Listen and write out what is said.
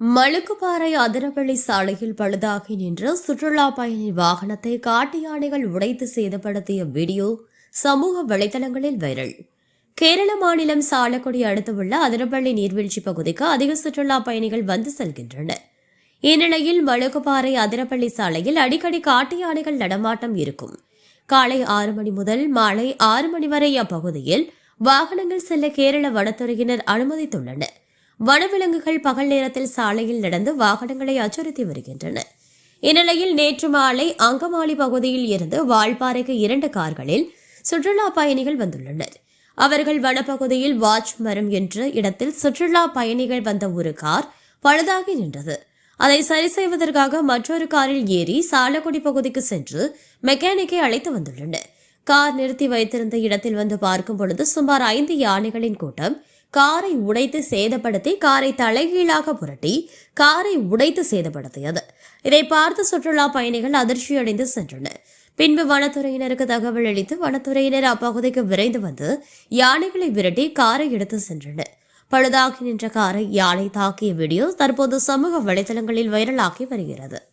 மழுக்குப்பாறை அதிரவள்ளி சாலையில் பழுதாகி நின்ற சுற்றுலா பயணி வாகனத்தை காட்டு யானைகள் உடைத்து சேதப்படுத்திய வீடியோ சமூக வலைதளங்களில் வைரல். கேரள மாநிலம் சாலக்குடி அடுத்துள்ள அதிரப்பள்ளி நீர்வீழ்ச்சி பகுதிக்கு அதிக சுற்றுலா பயணிகள் வந்து செல்கின்றனர். இந்நிலையில் மழுக்குப்பாறை அதிரப்பள்ளி சாலையில் அடிக்கடி காட்டு யானைகள் நடமாட்டம் இருக்கும். காலை ஆறு மணி முதல் மாலை ஆறு மணி வரை அப்பகுதியில் வாகனங்கள் செல்ல கேரள வனத்துறையினர் அனுமதித்துள்ளனர். வனவிலங்குகள் பகல் நேரத்தில் சாலையில் நடந்து வாகனங்களை அச்சுறுத்தி வருகின்றன. இந்நிலையில் நேற்று மாலை அங்கமாலி பகுதியில் இருந்து வால்பாறைக்கு இரண்டு கார்களில் சுற்றுலா பயணிகள் வந்துள்ளனர். அவர்கள் வனப்பகுதியில் வாட்ச் மரம் என்ற இடத்தில் சுற்றுலா பயணிகள் வந்த ஒரு கார் பழுதாகி நின்றது. அதை சரி செய்வதற்காக மற்றொரு காரில் ஏறி சாலக்குடி பகுதிக்கு சென்று மெக்கானிக்கை அழைத்து வந்துள்ளனர். கார் நிறுத்தி வைத்திருந்த இடத்தில் வந்து பார்க்கும் பொழுது சுமார் ஐந்து யானைகளின் கூட்டம் காரை உடைத்து சேதப்படுத்தி காரை தலைகீழாக புரட்டி காரை உடைத்து சேதப்படுத்தியது. இதை பார்த்து சுற்றுலா பயணிகள் அதிர்ச்சியடைந்து சென்றனர். பின்பு வனத்துறையினருக்கு தகவல் அளித்து வனத்துறையினர் அப்பகுதிக்கு விரைந்து வந்து யானைகளை விரட்டி காரை எடுத்து சென்றனர். பழுதாகி நின்ற காரை யானை தாக்கிய வீடியோ தற்போது சமூக வலைதளங்களில் வைரலாகி வருகிறது.